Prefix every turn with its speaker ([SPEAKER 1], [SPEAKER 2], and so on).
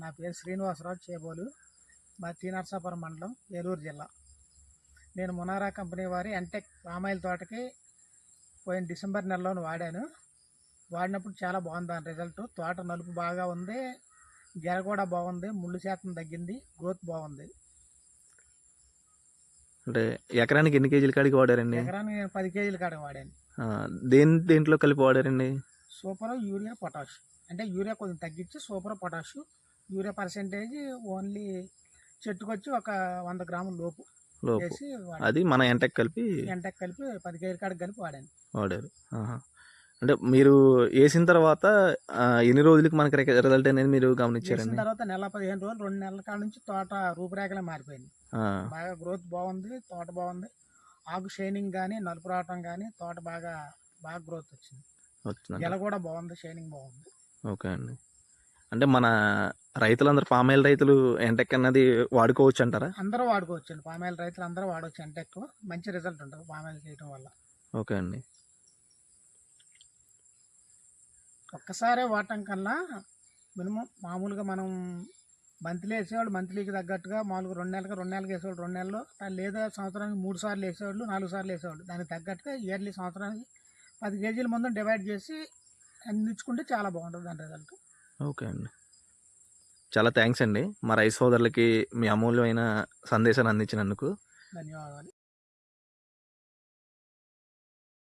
[SPEAKER 1] నా పేరు శ్రీనివాసరావు చేబోలు మా నరసాపురం మండలం ఏలూరు జిల్లా. నేను మునారా కంపెనీ వారి ఎంటెక్ పామాయిల్ తోటకి పోయిన డిసెంబర్ నెలలో వాడాను. వాడినప్పుడు చాలా బాగుంది దాని రిజల్ట్. తోట నలుపు బాగా ఉంది గెల కూడా బాగుంది ముళ్ళు శాతం తగ్గింది గ్రోత్ బాగుంది.
[SPEAKER 2] అంటే ఎకరానికి ఎన్ని కేజీల కాడికి వాడారండి?
[SPEAKER 1] ఎకరానికి నేను పది కేజీల కాడ వాడాను.
[SPEAKER 2] దేని దేంట్లో కలిపి వాడారండి?
[SPEAKER 1] Super urea potash. అంటే యూరియా కొంచెం తగ్గించి super potash urea percentage only చెట్టుకొచ్చి ఒక వంద గ్రాముల లోపు వేసి వాడాను.
[SPEAKER 2] అది మన ఎంటెక్ కలిపి
[SPEAKER 1] ఎంటకు కలిపి పది కేజీల కాడికి కలిపి వాడాను.
[SPEAKER 2] వాడారు. ఆహా. అంటే మీరు వేసిన తర్వాత ఆ, ఎన్ని రోజులకి మనకి రిజల్ట్ అనేది మీరు
[SPEAKER 1] వేసిన
[SPEAKER 2] గమనించారండి
[SPEAKER 1] తర్వాత నెల పదిహేను రోజులు రెండు నెలల కాడ నుంచి తోట రూపురేఖలే మారిపోయింది.
[SPEAKER 2] ఆ,
[SPEAKER 1] బాగా గ్రోత్ బాగుంది తోట బాగుంది. ఆకు షైనింగ్ కానీ నలుపు రావటం కానీ తోట బాగా బాగా గ్రోత్ వచ్చింది.
[SPEAKER 2] వచ్చిందండి.
[SPEAKER 1] గెల కూడా బాగుంది షైనింగ్ బాగుంది.
[SPEAKER 2] ఓకే అండి. అంటే మన రైతులందరూ పామాయిల్ రైతులు ఎంటెక్ అన్నది వాడుకోవచ్చు అంటారా?
[SPEAKER 1] అందరూ వాడుకోవచ్చు అండి పామాయిల్ రైతులు అందరూ వాడవచ్చు ఎక్కువ మంచి రిజల్ట్ ఉంటుంది పామాయిల్ చేయడం వల్ల.
[SPEAKER 2] ఓకే అండి.
[SPEAKER 1] ఒక్కసారే వాడటం కన్నా మినిమం మామూలుగా మనం మంత్లీ వేసేవాళ్ళు మంత్లీకి తగ్గట్టుగా మామూలుగా రెండు నెలలకు రెండు నెలలకు వేసేవాళ్ళు రెండు నెలలు లేదా సంవత్సరానికి మూడు సార్లు వేసేవాళ్ళు నాలుగు సార్లు వేసేవాళ్ళు. దానికి తగ్గట్టుగా ఇయర్లీ సంవత్సరానికి పది కేజీల ముందు డివైడ్ చేసి అందించుకుంటే చాలా బాగుంటుంది దాని రిజల్ట్.
[SPEAKER 2] ఓకే అండి. చాలా థ్యాంక్స్ అండి. మా రైస్ సోదరులకి మీ అమూల్యమైన సందేశాన్ని అందించినందుకు.
[SPEAKER 1] ధన్యవాదాలు.